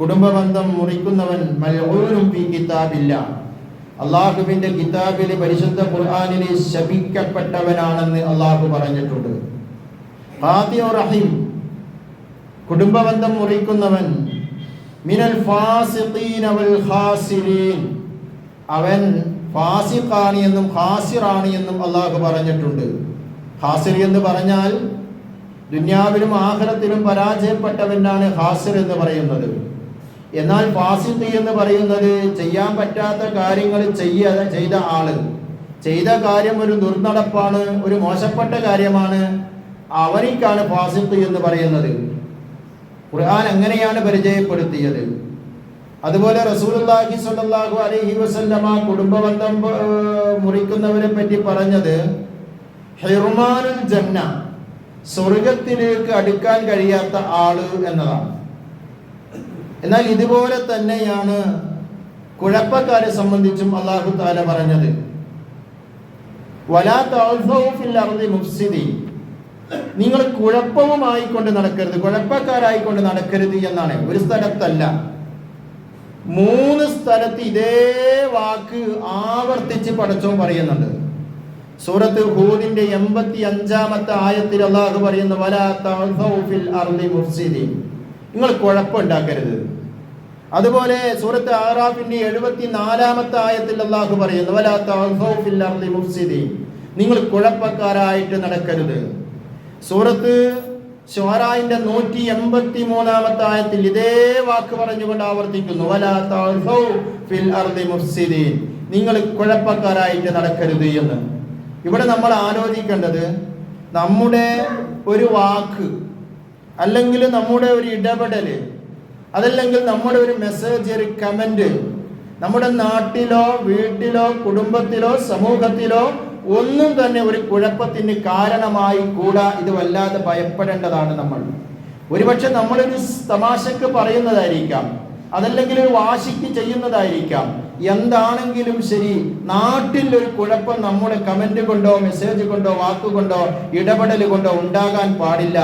കുടുംബബന്ധം മുറിക്കുന്നവൻ മലൂരും ഫീ കിതാബില്ല. അള്ളാഹുവിന്റെ കിതാബിലെ പരിശുദ്ധ ഖുർആനിലെ ശപിക്കപ്പെട്ടവനാണെന്ന് അള്ളാഹു പറഞ്ഞിട്ടുണ്ട്. ഖാതിഉർ റഹീം കുടുംബബന്ധം മുറിക്കുന്നവൻ മിനൽ ഫാസിഖീന വൽ ഖാസിരീൻ. അവൻ ഫാസിഖാണ് എന്നും ഖാസിറാണ് എന്നും അള്ളാഹു പറഞ്ഞിട്ടുണ്ട്. ഖാസിർ എന്ന് പറഞ്ഞാൽ ദുന്യാവിലും ആഖിറത്തിലും പരാജയപ്പെട്ടവനാണ് ഹാസിർ എന്ന് പറയുന്നത്. എന്നാൽ ഫാസിഖ് എന്ന് പറയുന്നത് ചെയ്യാൻ പറ്റാത്ത കാര്യങ്ങൾ ചെയ്യാതെ ചെയ്ത ആൾ. ചെയ്ത കാര്യം ഒരു ദുർനടപ്പാണ് ഒരു മോശപ്പെട്ട കാര്യമാണ്. അവനിക്കാണ് ഫാസിഖ് എന്ന് പറയുന്നത്. ഖുർആൻ അങ്ങനെയാണ് പരിചയപ്പെടുത്തിയത്. അതുപോലെ റസൂലുള്ളാഹി സ്വല്ലല്ലാഹു അലൈഹി വസല്ലമ കുടുംബബന്ധം മുറിക്കുന്നവരെ പറ്റി പറഞ്ഞത് ഹിർമാനുൽ ജന്ന സ്വർഗത്തിലേക്ക് അടുക്കാൻ കഴിയാത്ത ആൾ എന്നതാണ്. എന്നാൽ ഇതുപോലെ തന്നെയാണ് കുഴപ്പക്കാരെ സംബന്ധിച്ചും അള്ളാഹു താല പറഞ്ഞത്. മുഫ്സിദീൻ. നിങ്ങൾ കുഴപ്പവുമായിക്കൊണ്ട് നടക്കരുത് കുഴപ്പക്കാരായിക്കൊണ്ട് നടക്കരുത് എന്നാണ്. ഒരു സ്ഥലത്തല്ല. മൂന്ന് സ്ഥലത്ത് ഇതേ വാക്ക് ആവർത്തിച്ച് പഠിച്ചോ പറയുന്നുണ്ട്. സൂറത്ത് ഹൂദിന്റെ എൺപത്തി അഞ്ചാമത്തെ ആയത്തിൽ അള്ളാഹു പറയുന്നു വലാ തൗഫിൽ ഫിൽ അർദി മുഫ്സിദീൻ. നിങ്ങൾ കുഴപ്പമുണ്ടാക്കരുത് അതുപോലെ സൂറത്ത് ആറാഫിന്റെ എഴുപത്തി നാലാമത്തെ ആയത്തിൽ അള്ളാഹു പറയുന്നു നിങ്ങൾ കുഴപ്പക്കാരായിട്ട് നടക്കരുത്. സൂറത്ത് ഷോറായിന്റെ നൂറ്റി എൺപത്തി മൂന്നാമത്തെ ആയത്തിൽ ഇതേ വാക്ക് പറഞ്ഞുകൊണ്ട് ആവർത്തിക്കുന്നു നിങ്ങൾ കുഴപ്പക്കാരായിട്ട് നടക്കരുത് എന്ന്. ഇവിടെ നമ്മൾ ആലോചിക്കേണ്ടത് നമ്മുടെ ഒരു വാക്ക് അല്ലെങ്കിൽ നമ്മുടെ ഒരു ഇടപെടൽ അതല്ലെങ്കിൽ നമ്മുടെ ഒരു മെസ്സേജ് ഒരു കമന്റ് നമ്മുടെ നാട്ടിലോ വീട്ടിലോ കുടുംബത്തിലോ സമൂഹത്തിലോ ഒന്നും തന്നെ ഒരു കുഴപ്പത്തിന് കാരണമായി കൂടാ ഇത് വല്ലാതെ ഭയപ്പെടേണ്ടതാണ് നമ്മൾ. ഒരുപക്ഷെ നമ്മളൊരു തമാശക്ക് പറയുന്നതായിരിക്കാം അതല്ലെങ്കിൽ ഒരു വാശിക്ക് ചെയ്യുന്നതായിരിക്കാം. എന്താണെങ്കിലും ശരി നാട്ടിൽ ഒരു കുഴപ്പം നമ്മുടെ കമന്റ് കൊണ്ടോ മെസ്സേജ് കൊണ്ടോ വാക്കുകൊണ്ടോ ഇടപെടൽ കൊണ്ടോ ഉണ്ടാകാൻ പാടില്ല.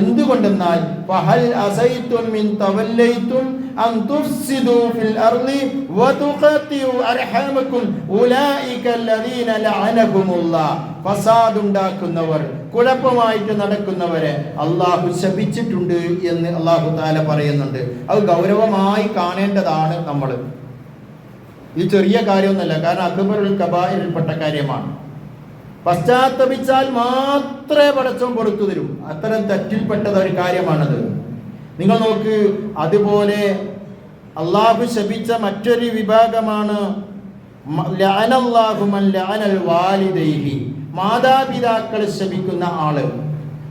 എന്തുകൊണ്ടെന്നാൽ ഫഹൽ അസൈതും മിൻ തവല്ലൈതും അൻ തുഫ്സിദു ഫിൽ അർളി വതുഖതിഉ അർഹാമക്കും ഉലൈക അല്ലദീന ലഅനഹുമുല്ലാഹ് ഫസാദ് ഉണ്ടാക്കുന്നവർ കുഴപ്പമായിട്ട് നടക്കുന്നവരെ അള്ളാഹു ശപിച്ചിട്ടുണ്ട് എന്ന് അള്ളാഹു താല പറയുന്നുണ്ട്. അത് ഗൗരവമായി കാണേണ്ടതാണ് നമ്മൾ. ഈ ചെറിയ കാര്യമൊന്നുമല്ല കാരണം അക്ബറുൽ കബായിൽപ്പെട്ട കാര്യമാണ്. പശ്ചാത്തപിച്ചാൽ മാത്രമേ പടച്ചവൻ പുറത്തു തരൂ. അത്തരം തെറ്റിൽപ്പെട്ട ഒരു കാര്യമാണത്. നിങ്ങൾ നോക്ക് അതുപോലെ അള്ളാഹു ശപിച്ച മറ്റൊരു വിഭാഗമാണ് മാതാപിതാക്കൾ ശപിക്കുന്ന ആൾ.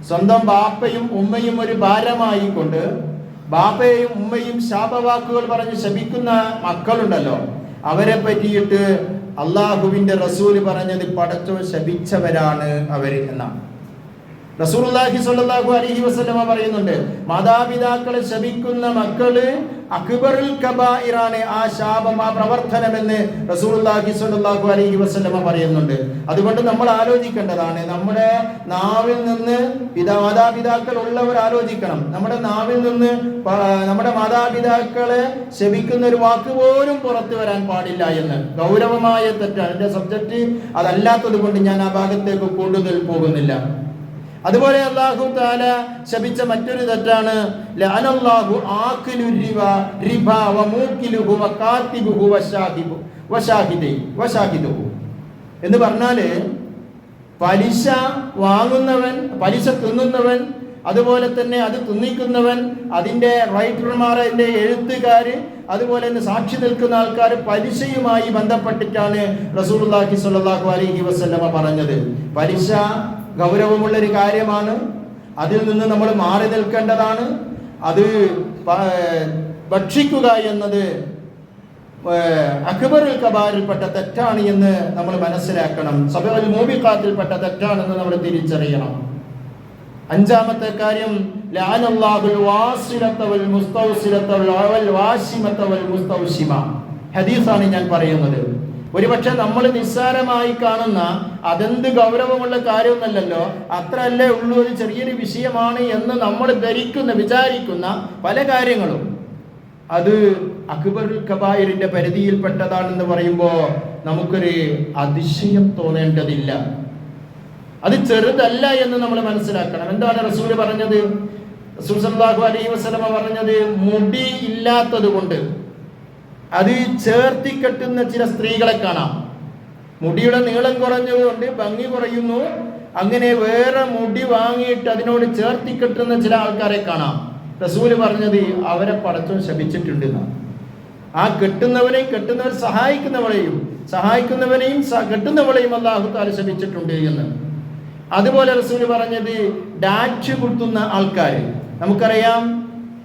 സ്വന്തം ബാപ്പയും ഉമ്മയും ഒരു ഭാരമായി കൊണ്ട് ബാപ്പയും ഉമ്മയും ശാപവാക്കുകൾ പറഞ്ഞ് ശപിക്കുന്ന മക്കളുണ്ടല്ലോ. അവരെ പറ്റിയിട്ട് അള്ളാഹുവിന്റെ റസൂൽ പറഞ്ഞത് പടച്ചോ ശപിച്ചവരാണ് അവർ എന്നാണ്. റസൂലുള്ളാഹി സ്വല്ലല്ലാഹു അലൈഹി വസല്ലമ പറയുന്നുണ്ട് മാതാപിതാക്കളെ ശപിക്കുന്ന മക്കൾ അക്ബറുൽ കബായിറാണ് ആ ശാപം ആ പ്രവർത്തനമെന്ന് റസൂലുള്ളാഹി സ്വല്ലല്ലാഹു അലൈഹി വസല്ലമ പറയുന്നുണ്ട്. അതുകൊണ്ട് നമ്മൾ ആലോചിക്കേണ്ടതാണ് നമ്മുടെ നാവിൽ നിന്ന് പിതാ മാതാപിതാക്കൾ ഉള്ളവർ ആലോചിക്കണം. നമ്മുടെ നാവിൽ നിന്ന് നമ്മുടെ മാതാപിതാക്കളെ ശപിക്കുന്ന ഒരു വാക്ക് പോലും പുറത്തു വരാൻ പാടില്ല എന്ന്. ഗൗരവമായ തെറ്റാണ്. എന്റെ സബ്ജക്റ്റ് അതല്ലാത്തത് കൊണ്ട് ഞാൻ ആ ഭാഗത്തേക്ക് കൂടുതൽ പോകുന്നില്ല. അതുപോലെ അള്ളാഹു താല ശപിച്ച മറ്റൊരു തെറ്റാണ് ലഅനല്ലാഹു റിബ വശാഹിദുഹു എന്ന് പറഞ്ഞാൽ പലിശ വാങ്ങുന്നവൻ പലിശ തിന്നുന്നവൻ അതുപോലെ തന്നെ അത് തിന്നിക്കുന്നവൻ അതിന്റെ റൈറ്റർമാർ അതിന്റെ എഴുത്തുകാര് അതുപോലെ തന്നെ സാക്ഷി നിൽക്കുന്ന ആൾക്കാർ പലിശയുമായി ബന്ധപ്പെട്ടിട്ടാണ് റസൂലുള്ളാഹി സ്വല്ലല്ലാഹു അലൈഹി വസല്ലമ പറഞ്ഞത്. പലിശ ഗൗരവമുള്ള ഒരു കാര്യമാണ്. അതിൽ നിന്ന് നമ്മൾ മാറി നിൽക്കേണ്ടതാണ്. അത് ഭക്ഷിക്കുക എന്നത് അക്ബറുൽ കബാറിൽപ്പെട്ട തെറ്റാണ് എന്ന് നമ്മൾ മനസ്സിലാക്കണം. സബൽ മൂബിഖാത്തിൽപ്പെട്ട തെറ്റാണെന്ന് നമ്മൾ തിരിച്ചറിയണം. അഞ്ചാമത്തെ കാര്യം ഹദീസാണ് ഞാൻ പറയുന്നത്. ഒരുപക്ഷെ നമ്മൾ നിസ്സാരമായി കാണുന്ന അതെന്ത് ഗൗരവമുള്ള കാര്യമൊന്നല്ലല്ലോ അത്ര അല്ലേ ഉള്ളൂ ഒരു ചെറിയൊരു വിഷയമാണ് എന്ന് നമ്മൾ ധരിക്കുന്ന വിചാരിക്കുന്ന പല കാര്യങ്ങളും. അത് അക്ബർ കബായിരിന്റെ പരിധിയിൽപ്പെട്ടതാണെന്ന് പറയുമ്പോൾ നമുക്കൊരു അതിശയം തോന്നേണ്ടതില്ല. അത് ചെറുതല്ല എന്ന് നമ്മൾ മനസ്സിലാക്കണം. എന്താണ് റസൂൽ പറഞ്ഞത്? റസൂൽ സല്ലല്ലാഹു അലൈഹി പറഞ്ഞത്? മുടി ഇല്ലാത്തത് കൊണ്ട് അത് ഈ ചേർത്തി കെട്ടുന്ന ചില സ്ത്രീകളെ കാണാം. മുടിയുടെ നീളം കുറഞ്ഞതുകൊണ്ട് ഭംഗി കുറയുന്നു. അങ്ങനെ വേറെ മുടി വാങ്ങിയിട്ട് അതിനോട് ചേർത്തി കെട്ടുന്ന ചില ആൾക്കാരെ കാണാം. റസൂൽ പറഞ്ഞത് അവരെ പടച്ചോ ശപിച്ചിട്ടുണ്ട്. ആ കെട്ടുന്നവനെയും കെട്ടുന്നവർ സഹായിക്കുന്നവളെയും സഹായിക്കുന്നവനെയും കെട്ടുന്നവളെയും അള്ളാഹു താല ശപിച്ചിട്ടുണ്ട് എന്ന്. അതുപോലെ റസൂൽ പറഞ്ഞത് ഡാറ്റ് കുത്തുന്ന ആൾക്കാർ നമുക്കറിയാം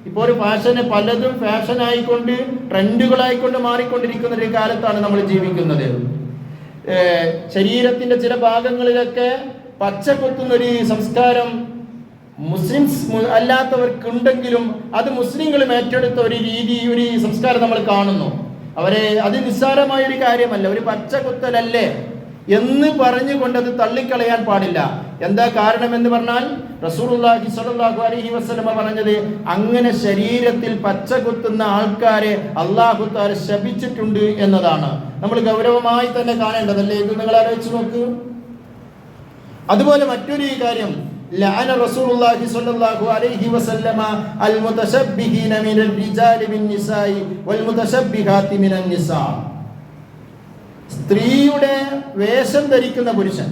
ഇപ്പോൾ ഒരു ഫാഷന് പലതും ഫാഷൻ ആയിക്കൊണ്ട് ട്രെൻഡുകളായിക്കൊണ്ട് മാറിക്കൊണ്ടിരിക്കുന്ന ഒരു കാലത്താണ് നമ്മൾ ജീവിക്കുന്നത്. ശരീരത്തിന്റെ ചില ഭാഗങ്ങളിലൊക്കെ പച്ച കുത്തുന്ന ഒരു സംസ്കാരം മുസ്ലിംസ് അല്ലാത്തവർക്കുണ്ടെങ്കിലും അത് മുസ്ലിങ്ങളും ഏറ്റെടുത്ത ഒരു രീതി ഒരു സംസ്കാരം നമ്മൾ കാണുന്നു. അവരെ അത് നിസ്സാരമായ ഒരു കാര്യമല്ല. ഒരു പച്ച കുത്തലല്ലേ? എന്ന് പറഞ്ഞുകൊണ്ട് അത് തള്ളിക്കളയാൻ പാടില്ല. എന്താ കാരണം എന്ന് പറഞ്ഞാൽ റസൂലുള്ളാഹി സ്വല്ലല്ലാഹു അലഹി വസ്ലമ പറഞ്ഞത് അങ്ങനെ ശരീരത്തിൽ പച്ച കുത്തുന്ന ആൾക്കാരെ അള്ളാഹു താല ശപിച്ചിട്ടുണ്ട് എന്നതാണ്. നമ്മൾ ഗൗരവമായി തന്നെ കാണേണ്ടതല്ലേ ഇത് നിങ്ങൾ ആലോചിച്ച് നോക്ക്. അതുപോലെ മറ്റൊരു കാര്യം വൽ മുതശബ്ബിഹാത്തി മിനൻ നിസാ. സ്ത്രീയുടെ വേഷം ധരിക്കുന്ന പുരുഷൻ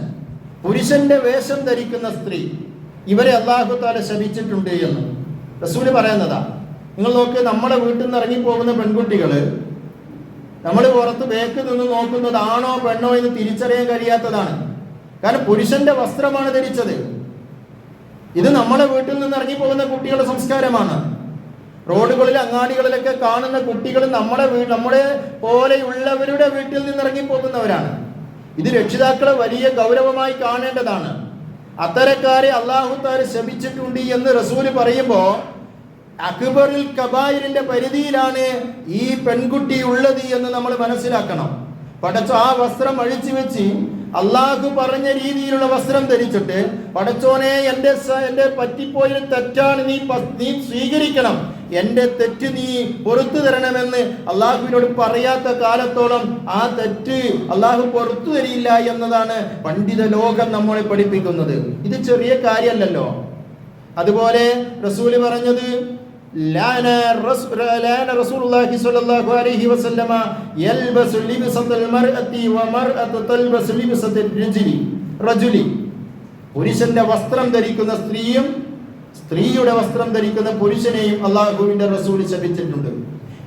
പുരുഷന്റെ വേഷം ധരിക്കുന്ന സ്ത്രീ ഇവരെ അള്ളാഹു താല ശപിച്ചിട്ടുണ്ട് എന്ന്. റസൂൽ പറയുന്നതാ നിങ്ങൾ നോക്ക് നമ്മുടെ വീട്ടിൽ നിന്ന് ഇറങ്ങി പോകുന്ന പെൺകുട്ടികൾ നമ്മൾ പുറത്ത് ബേക്ക് നിന്ന് നോക്കുന്നത് ആണോ പെണ്ണോ എന്ന് തിരിച്ചറിയാൻ കഴിയാത്തതാണ്. കാരണം പുരുഷന്റെ വസ്ത്രമാണ് ധരിച്ചത്. ഇത് നമ്മുടെ വീട്ടിൽ നിന്ന് ഇറങ്ങി പോകുന്ന കുട്ടികളുടെ സംസ്കാരമാണ്. റോഡുകളിൽ അങ്ങാടികളിലൊക്കെ കാണുന്ന കുട്ടികൾ നമ്മുടെ നമ്മുടെ പോലെയുള്ളവരുടെ വീട്ടിൽ നിന്ന് ഇറങ്ങി പോകുന്നവരാണ് ഇത് രക്ഷിതാക്കളെ വലിയ ഗൗരവമായി കാണേണ്ടതാണ്. അത്തരക്കാരെ അള്ളാഹുത്താര് ശപിച്ചിട്ടുണ്ട് എന്ന് റസൂൽ പറയുമ്പോൾ അക്ബറിൽ കബായിരിന്റെ പരിധിയിലാണ് ഈ പെൺകുട്ടി ഉള്ളത് എന്ന് നമ്മൾ മനസ്സിലാക്കണം. പടച്ചോ ആ വസ്ത്രം അഴിച്ചു വെച്ച് അള്ളാഹു പറഞ്ഞ രീതിയിലുള്ള വസ്ത്രം ധരിച്ചിട്ട് പടച്ചോനെ എന്റെ എന്റെ പറ്റിപ്പോയ തെറ്റാണ് നീ നീ സ്വീകരിക്കണം. എന്റെ തെറ്റ് നീ പുറത്തു തരണമെന്ന് അള്ളാഹുവിനോട് പറയാത്ത കാലത്തോളം ആ തെറ്റ് അള്ളാഹു പുറത്തു തരില്ല എന്നതാണ് പണ്ഡിത ലോകം നമ്മളെ പഠിപ്പിക്കുന്നത്. ഇത് ചെറിയ കാര്യമല്ലല്ലോ. അതുപോലെ റസൂൽ പറഞ്ഞത് പുരുഷന്റെ വസ്ത്രം ധരിക്കുന്ന സ്ത്രീയും സ്ത്രീയുടെ വസ്ത്രം ധരിക്കുന്ന പുരുഷനെയും അള്ളാഹുവിന്റെ റസൂൽ ശപിച്ചിട്ടുണ്ട്.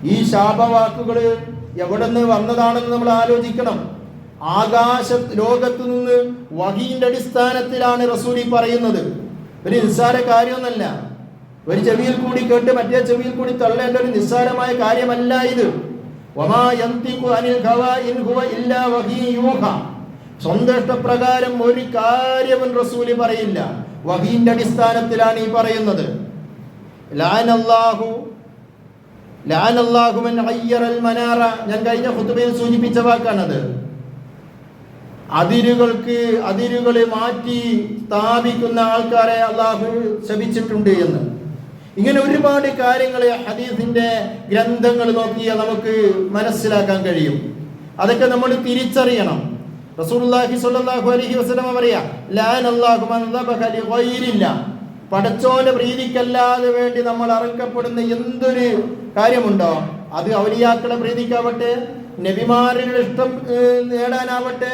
ഈ ശാപവാക്കുകൾ എവിടെ നിന്ന് വന്നതാണെന്ന് നമ്മൾ ആലോചിക്കണം. ആകാശ ലോകത്തു നിന്ന് വഹീന്റെ അടിസ്ഥാനത്തിലാണ് റസൂലി പറയുന്നത്. ഒരു നിസ്സാര കാര്യമൊന്നല്ല ഒരു ചെവിയിൽ കൂടി കേട്ട് മറ്റേ ചെവിയിൽ കൂടി തള്ളേണ്ട ഒരു നിസ്സാരമായ കാര്യമല്ല ഇത്. സ്വന്തം ഇഷ്ടപ്രകാരം ഒരു കാര്യവും റസൂൽ പറയില്ല. വഹീന്റെ അടിസ്ഥാനത്തിലാണ് ഈ പറയുന്നത്. ഞാൻ കഴിഞ്ഞ ഖുത്ബയിൽ സൂചിപ്പിച്ച വാക്കാണത്. അതിരുകൾക്ക് അതിരുകളെ മാറ്റി സ്ഥാപിക്കുന്ന ആൾക്കാരെ അള്ളാഹു ശപിച്ചിട്ടുണ്ട് എന്ന്. ഇങ്ങനെ ഒരുപാട് കാര്യങ്ങളെ ഹദീസിന്റെ ഗ്രന്ഥങ്ങൾ നോക്കിയാൽ നമുക്ക് മനസ്സിലാക്കാൻ കഴിയും. അതൊക്കെ നമ്മൾ തിരിച്ചറിയണം. റസൂലുള്ളാഹി സ്വല്ലല്ലാഹു അലൈഹി വസല്ലം പറയാ ലാൻ അല്ലാഹു മൻ ദബഹ ലിഗൈരില്ല. പടച്ചോന്റെ പ്രീതിക്കല്ലാതെ വേണ്ടി നമ്മൾ അറക്കപ്പെടുന്ന എന്തൊരു കാര്യമുണ്ടോ? അത് ഔലിയാക്കളെ പ്രീതിക്കാവട്ടെ നബിമാരുടെ ഇഷ്ടം നേടാനാവട്ടെ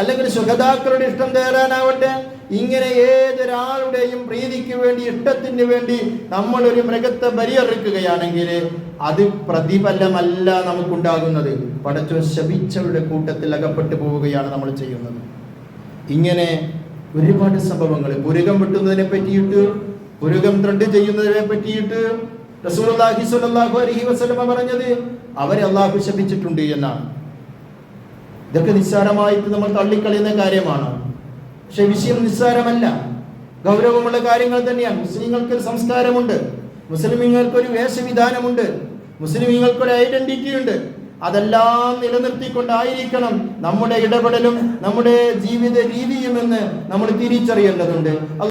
അല്ലെങ്കിൽ സുഖതാക്കളുടെ ഇഷ്ടം തേടാനാവട്ടെ ഇങ്ങനെ ഏതൊരാളുടെയും പ്രീതിക്ക് വേണ്ടി ഇഷ്ടത്തിന് വേണ്ടി നമ്മൾ ഒരു മൃഗത്തെ ബലിയറുക്കുകയാണെങ്കിൽ അത് പ്രതിഫലമല്ല നമുക്കുണ്ടാകുന്നത്. പടച്ചോ ശപിച്ചവരുടെ കൂട്ടത്തിൽ അകപ്പെട്ടു പോവുകയാണ് നമ്മൾ ചെയ്യുന്നത്. ഇങ്ങനെ ഒരുപാട് സംഭവങ്ങൾ. പുരുകം വെട്ടുന്നതിനെ പറ്റിയിട്ട് പുരുകം ത്രണ്ട് ചെയ്യുന്നതിനെ പറ്റിയിട്ട് പറഞ്ഞത് അവരെ അള്ളാഹു ശപിച്ചിട്ടുണ്ട് എന്നാണ്. ഇതൊക്കെ നിസ്സാരമായിട്ട് നമ്മൾ തള്ളിക്കളയുന്ന കാര്യമാണ്. പക്ഷെ വിഷയം നിസ്സാരമല്ല. ഗൗരവമുള്ള കാര്യങ്ങൾ തന്നെയാണ്. മുസ്ലിങ്ങൾക്ക് ഒരു സംസ്കാരമുണ്ട്. മുസ്ലിമീങ്ങൾക്ക് ഒരു വേഷവിധാനമുണ്ട്. മുസ്ലിമീങ്ങൾക്ക് ഒരു ഐഡന്റിറ്റി ഉണ്ട് അതെല്ലാം നിലനിർത്തിക്കൊണ്ടായിരിക്കണം നമ്മുടെ ഇടപെടലും നമ്മുടെ ജീവിത രീതിയുമെന്ന് നമ്മൾ തിരിച്ചറിയേണ്ടതുണ്ട്.